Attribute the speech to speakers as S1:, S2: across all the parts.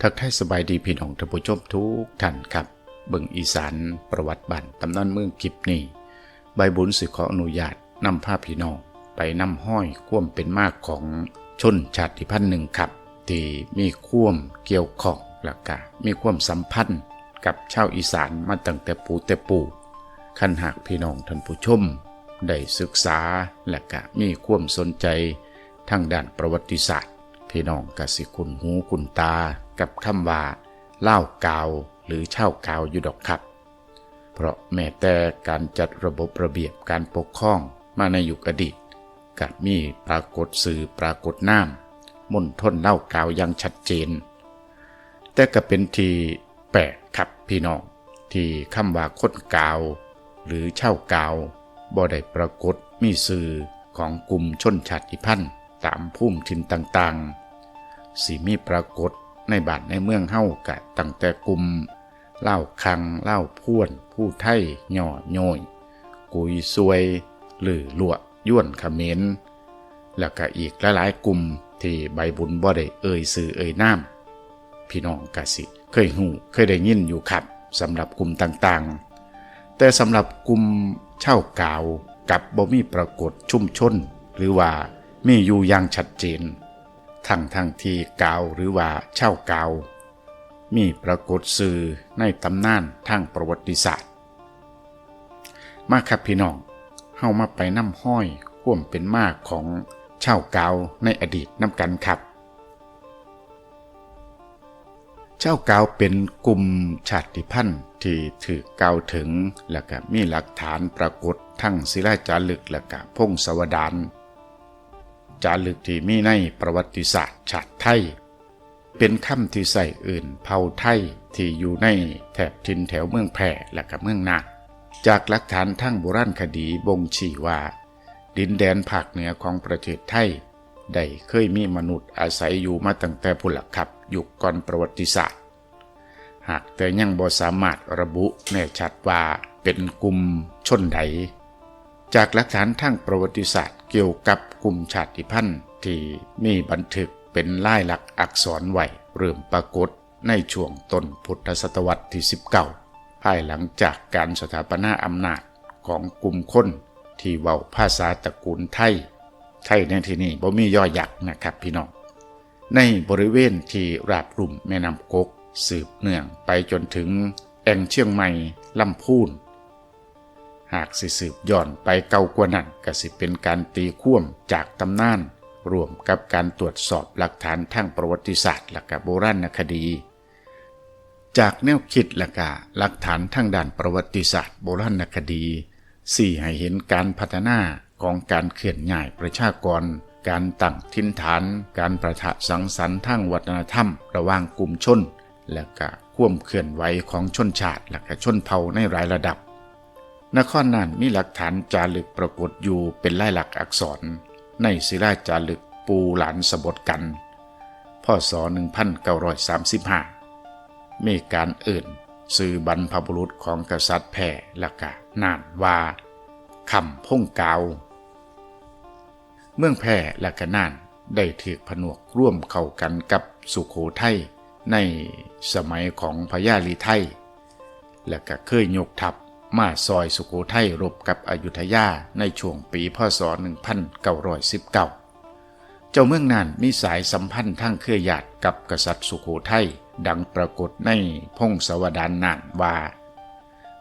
S1: ทักทายสบายดีพี่น้องท่านผู้ชมทุกท่านครับ เบิ่งอีสานประวัติบันตำนานเมืองกิบนี่ใบบุญสิขออนุญาตนำภาพพี่น้องไปนำห้อยความเป็นมากของชนชาติพันธุ์หนึ่งครับ ที่มีความเกี่ยวข้องและก็มีความสัมพันธ์กับชาวอีสานมาตั้งแต่ปูแต่ปูขันหากพี่น้องท่านผู้ชมได้ศึกษาและก็มีความสนใจทางด้านประวัติศาสตร์ พี่น้องกสิคุณหูคุณตา กับคำว่าเล่ากาวหรือเช่ากาวอยู่ดอกครับ เพราะแม้แต่การจัดระบบระเบียบการปกครองมาในยุคอดีตกับมีปรากฏสื่อปรากฏน้ำมนทนเล่ากาวอยังชัดเจน แต่ก็เป็นทีแปลกครับพี่น้องที่คำว่าคดกาว หรือเช่ากาวบ่ได้ปรากฏมีสื่อของกลุ่มชนชาติพันธุ์ตามภูมิถิ่นต่างๆสิมีปรากฏ ในบานในเมืองเฮากะตั้งแต่กลุ่มเล่าคังเล่าพ่วน ผู้ไทยหย่อโยยกุยซวย หรือลวย่วนเขมรแล้วก็อีกหลายๆกลุ่มที่ใบบุญบ่ได้เอ่ยสื่อเอ่ยน้ำพี่น้องกะสิ เคยหูเคยได้ยินอยู่ครับสำหรับกลุ่มต่างๆ แต่สำหรับกลุ่มเช่ากาวกับบ่มีปรากฏชุ่มชน หรือว่ามีอยู่อย่างชัดเจน ทั้งทั้งที่กาวหรือว่าเช่ากาว มีปรากฏสื่อในตำนานทางประวัติศาสตร์ มาครับพี่น้องเฮามาไปน้ำห้อยข่วมเป็นมากของเช่ากาวในอดีตน้ำกันครับเจ้ากาวเป็นกลุ่มชาติพันธุ์ที่ถือเกาวถึง และก็มีหลักฐานปรากฏทั้งศิลาจารึกและก็พงศวดาร จารึกที่มีในประวัติศาสตร์ชาติไทย เป็นคำที่ใส่อื่นเผ่าไทยที่อยู่ในแถบทินแถวเมืองแพร่และก็เมืองนาจากหลักฐานทั้งโบราณคดีบ่งชี้ว่า ดินแดนภาคเหนือของประเทศไทย ได้เคยมีมนุษย์อาศัยอยู่มาตั้งแต่พุทธคับยุคก่อนประวัติศาสตร์ หากแต่ยังบ่สามารถระบุแน่ชัดว่าเป็นกลุ่มชนใด จากหลักฐานทางประวัติศาสตร์เกี่ยวกับ กลุ่มชาติพันธุ์ที่มีบันทึกเป็นลายลักษณ์อักษรไว้เริ่มปรากฏในช่วงต้นพุทธศตวรรษที่ 19 ภายหลังจากการสถาปนาอำนาจของกลุ่มคนที่เว้าภาษาตระกูลไทย ไทยในที่นี้บ่มีย่อหยักนะครับพี่น้อง ในบริเวณที่ราบรุ่มแม่น้ำกก สืบเนื่องไปจนถึงแอ่งเชียงใหม่ลำพูน หากสิสืบย้อนไปเก่ากว่านั้นก็สิเป็นการตีข่วมจากตำนานรวมกับการตรวจสอบหลักฐานทางประวัติศาสตร์ และกโบราณคดี จากแนวคิดและกะหลักฐานทางด้านประวัติศาสตร์โบราณคดีสี่ให้เห็นการพัฒนาของการเคลื่อนย้ายประชากร การตั้งทินฐาน การประทะสังสรรค์ทางวัฒนธรรม ระหว่างกลุ่มชน และก็ควมเคลื่อนไหวของชนชาติและก็ชนเผ่าในหลายระดับ นครน่านมีหลักฐานจารึกปรากฏอยู่เป็นลายหลักอักษร ในศิลาจารึกปูหลานสบทกันพศ1935 มีการเอื่นสื่อบรรพบุรุษของกษัตริย์แพ่ละกะน่านว่าคำพงกาว เมืองแพร่ละกะน่านได้ถือผนวกร่วมเข้ากันกับสุขโขทัยในสมัยของพญาลีไทยและก็เคยยกทัพ มาซอยสุโขทัยรบกับอยุธยาในช่วงปีพศ 1919 เจ้าเมืองน่านมีสายสัมพันธ์ทางเครือญาติกับกษัตริย์สุโขทัยดังปรากฏในพงศาวดารน่านว่า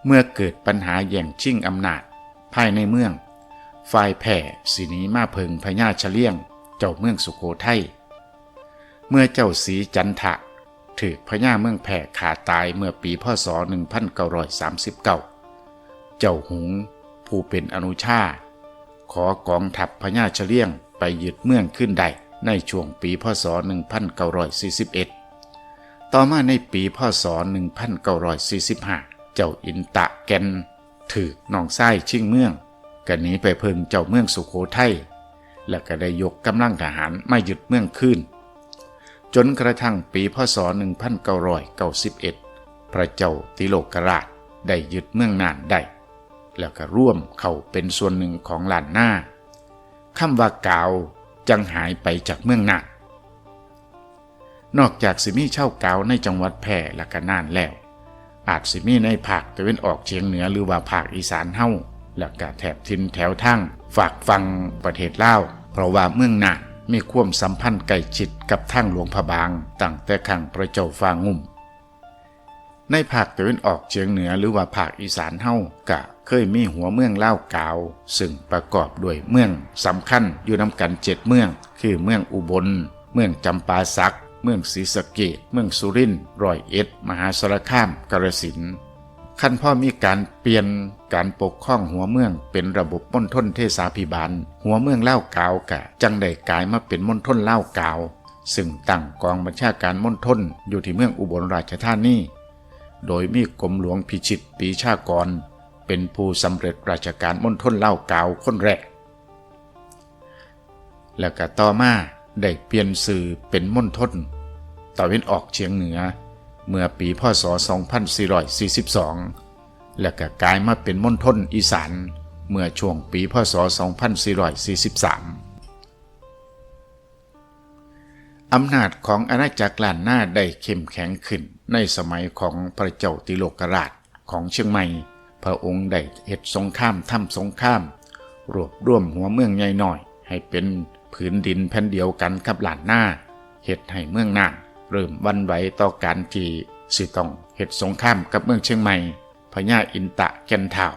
S1: เมื่อเกิดปัญหาแย่งชิงอำนาจ ภายในเมือง ฝ่ายแผ่สีนีมาเพิงพญาเฉลียง เจ้าเมืองสุโขทัยเมื่อเจ้าสีจันทะถือพญาเมืองแผ่ขาตายเมื่อปีพศ 1939 เจ้าหง ผู้เป็นอนุชา ขอกองทัพพญาเฉลียงไปยึดเมืองขึ้นได้ในช่วงปีพศ 1941 ต่อมาในปีพศ 1945 เจ้าอินตะแกนถือน้องไส้ชิงเมืองก็หนีไปเพิงเจ้าเมืองสุโขทัยและก็ได้ยกกำลังทหารมายึดเมืองขึ้น จนกระทั่งปีพศ 1991 พระเจ้าติโลกราชได้ยึดเมืองนานได้ แล้วก็ร่วมเข้าเป็นส่วนหนึ่งของลานหน้าคำว่ากาวจังหายไปจากเมืองนานอกจากสิมีเช่าเกาในจังหวัดแพร่และก็น่านแล้ว อาจสิมีในภาคตะวันออกเฉียงเหนือหรือว่าภาคอีสานเฮ้าและก็แถบทินแถวทั้งฝากฟังประเทศลาวเพราะว่าเมืองน่านมีความสัมพันธ์ใกล้ชิดกับทางหลวงพระบางตั้งแต่ครั้งพระเจ้าฟางุ่มในภาคตะวันออกเฉียงเหนือหรือว่าภาคอีสานเฮ้ากะ เคยมีหัวเมืองเล่าวกาว ซึ่งประกอบด้วยเมืองสำคัญอยู่นำกันเจ็ดเมือง คือเมืองอุบล เมืองจำปาสัก เมืองศรีสะเกดเมืองสุรินทร์ร้อยเอ็ด มหาสารคามกาฬสินขั้นพ่อมีการเปลี่ยนการปกครองหัวเมืองเป็นระบบมณฑลเทศาพิบาล หัวเมืองเล่าวกาวกะ จังได้กลายมาเป็นมณฑลเล่าวกาว ซึ่งตั้งกองบัญชาการมณฑลอยู่ที่เมืองอุบลราชธานีโดยมีกรมหลวงพิชิตปีชากร เป็นผู้สำเร็จราชการมณฑลเล่าเกาคนแรก แล้วก็ต่อมาได้เปลี่ยนสื่อเป็นมณฑลตะวันออกเฉียงเหนือ เมื่อปีพศ 2442 และก็กลายมาเป็นมณฑลอีสานเมื่อช่วงปีพศ 2443 อำนาจของอาณาจักรล้านนาได้เข้มแข็งขึ้นในสมัยของพระเจ้าติโลกราชของเชียงใหม่ พระองค์ได้เหตุสงครามทำสงครามรวบรวมหัวเมืองใหญ่หน่อย ให้เป็นผืนดินแผ่นเดียวกันกับหลานหน้าเหตุให้เมืองน่านเริ่มวันไหวต่อการที่สิต้องเหตุสงครามกับเมืองเชียงใหม่พญาอินตะแกนเท่า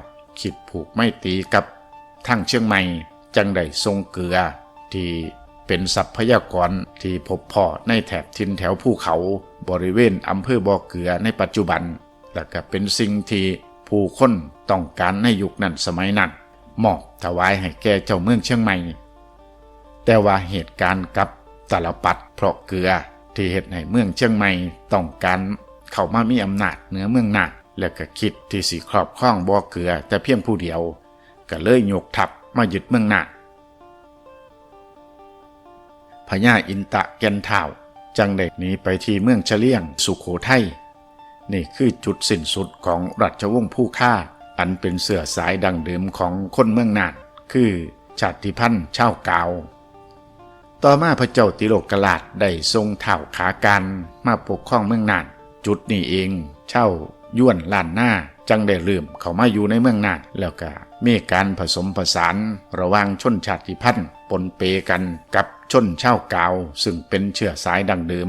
S1: คิดผูกไม่ตีกับทั้งเชียงใหม่จังได้ทรงเกลือ ที่เป็นทรัพยากรที่พบพอในแถบทินแถวภูเขาบริเวณอำเภอบ่อเกลือในปัจจุบัน และก็เป็นสิ่งที่ ผู้คนต้องการในยุคนั้นสมัยนั้นมอบถวายให้แก่เจ้าเมืองเชียงใหม่ แต่ว่าเหตุการณ์กับตลปัดเพราะเกลือที่เหตุให้เมืองเชียงใหม่ต้องการเข้ามามีอำนาจเหนือเมืองนาดและก็คิดที่สิครอบครองบ่อเกลือแต่เพียงผู้เดียว ก็เลยยกทัพมายึดเมืองนาดพญาอินตะแกนเท่าจังเด็กนี้ไปที่เมืองเฉลียงสุขโขทัย นี่คือจุดสิ้นสุดของรัชวงศ์ผู้ฆ่า อันเป็นเสือสายดังเดิมของคนเมืองนานคือชาติพันธุ์ชาวกาว ต่อมาพระเจ้าติโลกราชได้ทรงเท่าขาการมาปกครองเมืองนานจุดนี้เองเช่าย้วนล้านหน้าจังได้เริ่มเข้ามาอยู่ในเมืองนานแล้วก็มีการผสมผสานระหว่างชนชาติพันธุ์ปนเปกันกับชนชาวกาว ซึ่งเป็นเชื้อสายดังเดิม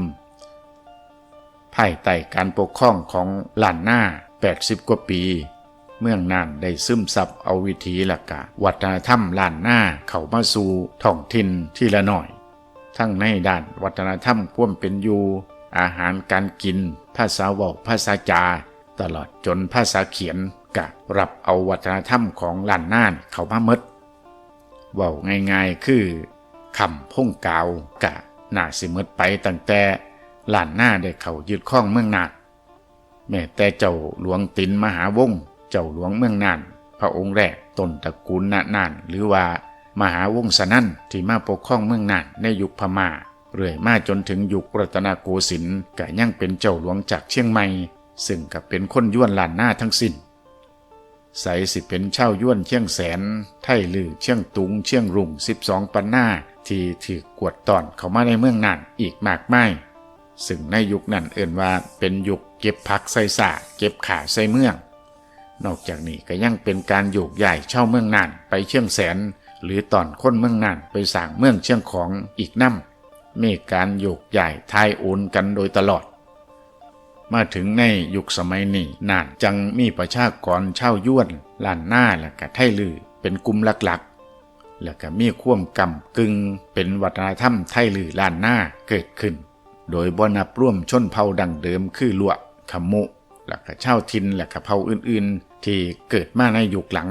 S1: ภายใต้การปกครองของล้านหน้า 80 กว่าปี เมืองน่านได้ซึมซับเอาวิถีและกกะวัฒนธรรมล้านหน้าเข้ามาสู่ท้องถิ่นที่ละหน่อย ทั้งในด้านวัฒนธรรมความเป็นอยู่อาหารการกิน ภาษาเว้าภาษาจา ตลอดจนภาษาเขียนกะรับเอาวัฒนธรรมของล้านน่านเข้ามาหมดเว้าง่ายๆคือคำพ่งกาวกะน่าสิหมดไปตั้งแต่ ล้านหน้าได้เข้ายึดข้องเมืองนาดแม้แต่เจ้าหลวงตินมหาวงศ์เจ้าหลวงเมืองน่าน พระองค์แรกต้นตระกูลนานาน หรือว่ามหาวงศนั่นที่มาปกครองเมืองน่านในยุคพม่าเรื่อยมาจนถึงยุครัตนโกสินทร์ก็ยังเป็นเจ้าหลวงจากเชียงใหม่ ซึ่งก็เป็นคนย้วนล้านหน้าทั้งสิ้นใสสิเป็นเช่าย้วนเชียงแสน ไทลือเชียงตุงเชียงรุ่ง12ปันหน้าที่ถือกวดตอนเข้ามาในเมืองน่านอีกมากมาย ซึ่งในยุคนั้นเอื่นว่าเป็นยุคเก็บผักใส่สาเก็บขาใส่เมือง นอกจากนี้ก็ยังเป็นการโยกย้ายเช่าเมืองน่านไปเชียงแสน หรือตอนคนเมืองน่านไปสร้างเมืองเชียงของอีกน้ำมีการโยกย้ายทายโอนกันโดยตลอด มาถึงในยุคสมัยนี้น่านจังมีประชากรเช่าย้วนล้านหน้าและก็ไทลือเป็นกลุ่มหลักๆ แล้วก็มีความกำกึงเป็นวัฒนธรรมไทลือล้านหน้าเกิดขึ้น โดยบ่นับร่วมชนเผ่าดังเดิมคือลวกขมุและก็เช่าทินและก็เผ่าอื่นๆ ที่เกิดมาในยุคหลัง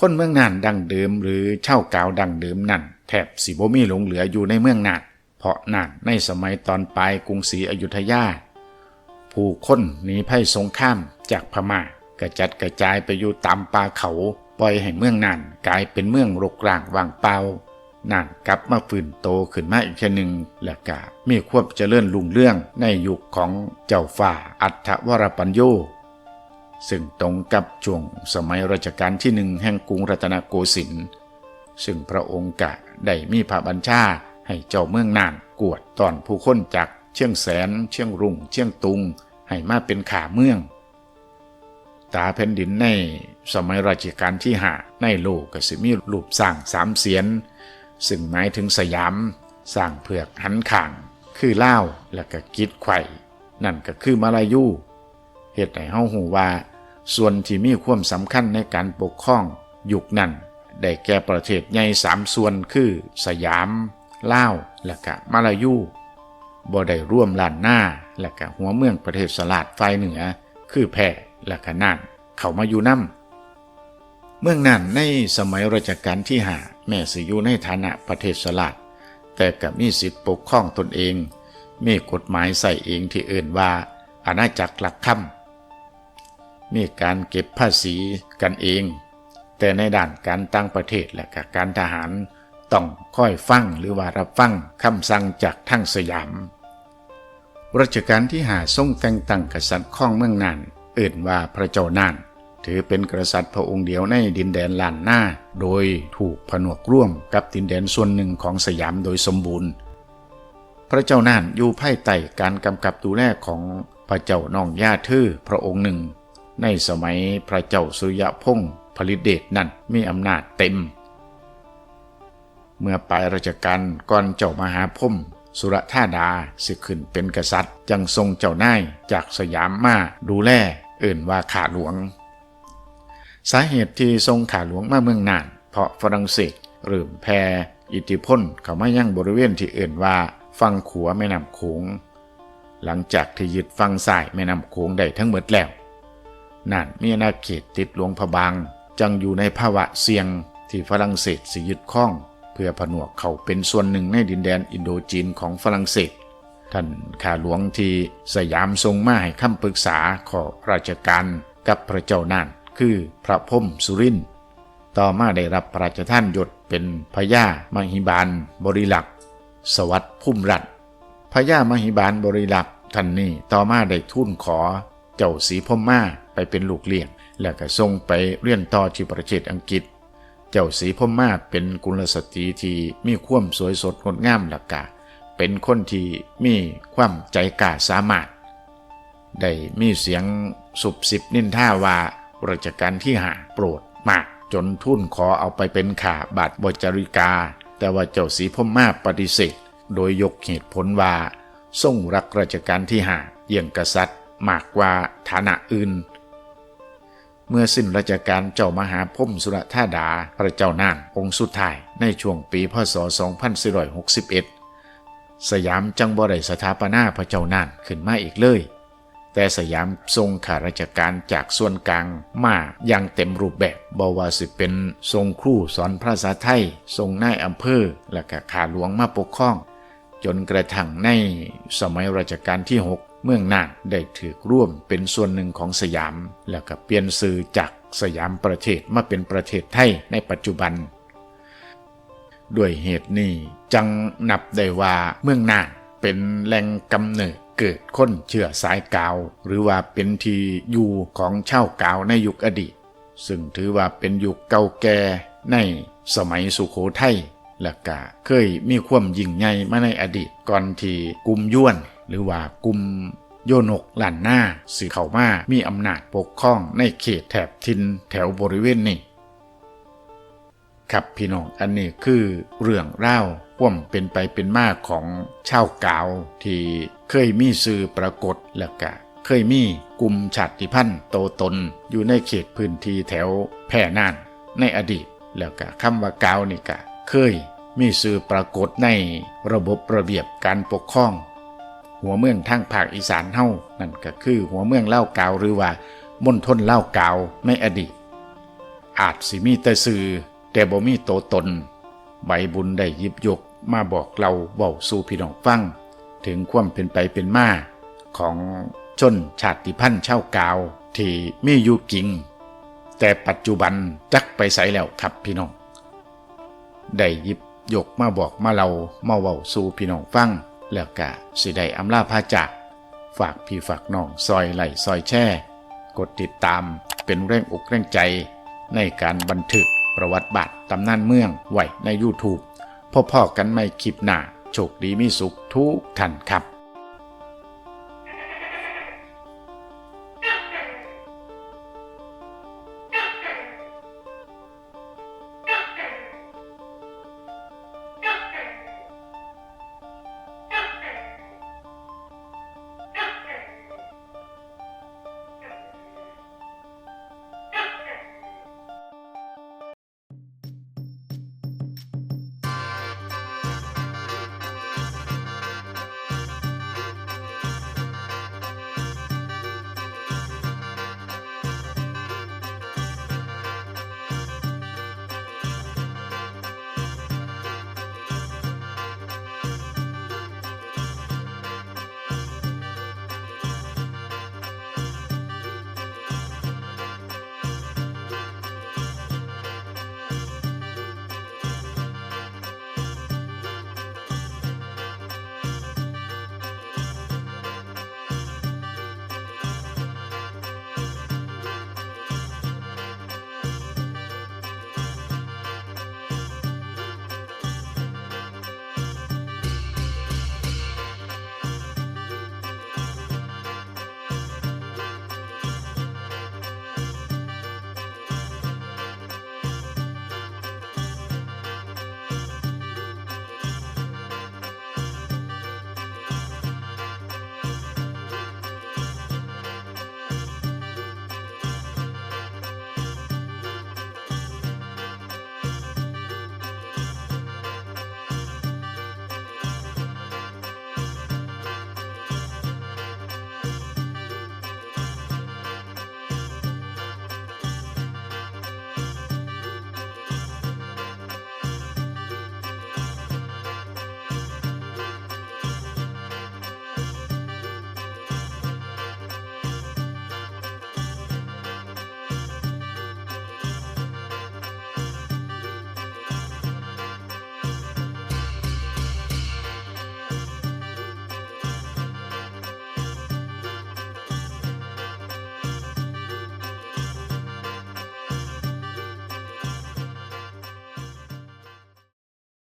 S1: คนเมืองนานดังเดิมหรือเช่ากาวดังเดิมนั่นแทบสิบ่มีหลงเหลืออยู่ในเมืองนานเพราะนานในสมัยตอนปลายกรุงศรีอยุธยา ผู้คนหนีภัยสงครามจากพม่ากระจัดกระจายไปอยู่ตามป่าเขา ปล่อยให้เมืองนานกลายเป็นเมืองรกร้างว่างเปล่า น่านกลับมาฟื้นโตขึ้นมาอีกเช่นหนึ่งและกามีความเจริญรุ่งเรื่องในยุคของเจ้าฝ่าอัฏฐวรปัญโยซึ่งตรงกับช่วงสมัยรัชกาลที่หนึ่งแห่งกรุงรัตนโกสินทร์ซึ่งพระองค์กะได้มีพระบัญชาให้เจ้าเมืองน่านกวดตอนผู้คนจากเชียงแสน เชียงรุ่ง เชียงตุง ให้มาเป็นขาเมือง ตาแผ่นดินในสมัยรัชกาลที่ห้าในโลกกสิมีรูปสร้างสามเสียน ซึ่งหมายถึงสยามสร้างเผือกหันข่าง คือเล่าและก็กิดไข่นั่นก็คือมาลายูเหตุให้เฮาหูว่า ส่วนที่มีความสำคัญในการปกครองยุคนั้นได้แก่ประเทศใหญ่สามส่วนคือ สยามลาวและก็มาลายูบ่ได้ร่วมล้านหน้าและก็หัวเมืองประเทศสลาดฝ่ายเหนือ คือแพร่และก็น่าน เข้ามาอยู่นํเมืองนั้นในสมัยรัชกาลที่ห้า แม้สิอยู่ในฐานะประเทศสลาดแต่ก็มีสิทธิปกครองตนเอง มีกฎหมายใส่เองที่เอื่นว่า อาณาจักรหลักคำมีการเก็บภาษีกันเอง แต่ในด้านการตั้งประเทศและกการทหารต้องค่อยฟังหรือว่ารับฟังคำสั่งจากทั้งสยามรัชกาลที่หาทรงแต่งตั้งกษัตริย์ข้องเมืองนานเอื่นว่าพระเจ้านาน ถือเป็นกษัตริย์พระองค์เดียวในดินแดนล้านหน้า โดยถูกผนวกร่วมกับดินแดนส่วนหนึ่งของสยามโดยสมบูรณ์ พระเจ้าน่านอยู่ภายใต้การกำกับดูแลของพระเจ้าน้องย่าทื่อพระองค์หนึ่ง ในสมัยพระเจ้าสุริยพงศ์ผลิตเดชนั่นมีอำนาจเต็ม เมื่อปลายราชการก่อนเจ้ามหาพมสุรธาดาสิขึ้นเป็นกษัตริย์ จังทรงเจ้านายจากสยามมาดูแลเอื่นว่าขาหลวง สาเหตุที่ทรงขาหลวงมาเมืองน่าน เพราะฝรั่งเศสเริ่มแผ่อิทธิพลเข้ามายั่งบริเวณที่อื่นว่าฝั่งขัวแม่น้ำโขงหลังจากที่ยึดฝั่งซ้ายแม่น้ำโขงได้ทั้งหมดแล้วน่านมีอาณาเขตติดหลวงพะบาง จังอยู่ในภาวะเสี่ยงที่ฝรั่งเศสสิยึดข้อง เพื่อผนวกเขาเป็นส่วนหนึ่งในดินแดนอินโดจีนของฝรั่งเศส ท่านข้าหลวงที่สยามทรงมาให้คำปรึกษาขอราชการกับพระเจ้าน่าน คือพระพมสุรินต่อมาได้รับพระราชทานยศเป็นพญามหิบาลบริลักษ์สวัสดิ์พุ่มรัตนพญามหิบาลบริลักษ์ท่านนี้ต่อมาได้ทูลขอ เจ้าสีพมมาไปเป็นลูกเลี้ยง แล้วก็ส่งไปเรียนต่อที่ประเทศอังกฤษ เจ้าสีพมมาเป็นกุลสตรีที่มีความสวยสดงดงามหลักกะเป็นคนที่มีความใจกล้าสามารถ ได้มีเสียงสุบสิบนินท่าว่า รัชกาลที่หาโปรดมาก จนทุ่นขอเอาไปเป็นข่าบาทบจริกา แต่ว่าเจ้าสีพรหมมาปฏิเสธ โดยยกเหตุผลว่าทรงรักราชการที่หาเยี่ยงกษัตริย์ มากกว่าฐานะอื่น เมื่อสิ้นราชการเจ้ามหาพมสุรธาดาพระเจ้านานองค์สุดท้ายในช่วงปีพศ 2461 สยามจังบ่ได้สถาปนาพระเจ้านานขึ้นมาอีกเลย แต่สยามทรงข้าราชการจากส่วนกลางมาอย่างเต็มรูปแบบบว่าสิเป็นทรงครูสอนภาษาไทย ทรงนายอำเภอ และก็ข้าหลวงมาปกครอง จนกระทั่งในสมัยรัชกาลที่ 6 เมืองน่านได้ถือร่วมเป็นส่วนหนึ่งของสยาม แล้วก็เปลี่ยนสื่อจากสยามประเทศมาเป็นประเทศไทยในปัจจุบัน ด้วยเหตุนี้จังนับได้ว่าเมืองน่านเป็นแหล่งกำเนิด เกิดคนเชื้อสายกาว หรือว่าเป็นที่อยู่ของเช่ากาวในยุคอดีต ซึ่งถือว่าเป็นยุคเก่าแก่ในสมัยสุโขทัยและก็เคยมีความยิ่งใหญ่มาในอดีตก่อนที่กลุ่มย้วน หรือว่ากลุ่มโยนกหล้านหน้าสิเขามามีอำนาจปกครองในเขตแถบทินแถวบริเวณนี้ครับพี่น้องอันนี้คือเรื่องเล่าความเป็นไปเป็นมาของชาวกาวที่ เคยมีสื่อปรากฏแล้วก็เคยมีกลุ่มชาติพันธุ์โตตนอยู่ในเขตพื้นที่แถวแพร่น่านในอดีต แล้วก็คำว่ากาวนี่ก็เคยมีสื่อปรากฏในระบบระเบียบการปกครอง หัวเมืองทางภาคอีสานเฮานั่นก็คือหัวเมืองเล่ากาวหรือว่ามณฑลเล่ากาวในอดีต อาจสิมีแต่สื่อแต่บ่มีโตตน ใบบุญได้หยิบยกมาบอกเราเบาสู่พี่น้องฟัง ถึงความเป็นไปเป็นมาของชนชาติพันธุ์ชาวกาว ที่มีอยู่จริง แต่ปัจจุบันจักไปใสแล้วครับพี่น้อง ได้ยิบยกมาบอกมาเรามาเว้าสู่พี่น้องฟัง แล้วก็สิได้อำลาพาจาก ฝากพี่ฝากน้องซอยไหลซอยแช่ กดติดตามเป็นแรงอกแรงใจ ในการบันทึกประวัติบัตรตำนานเมืองไว้ใน YouTube พ่อๆกันไม่คลิปหน้า โชคดีมีสุขทุกท่านครับ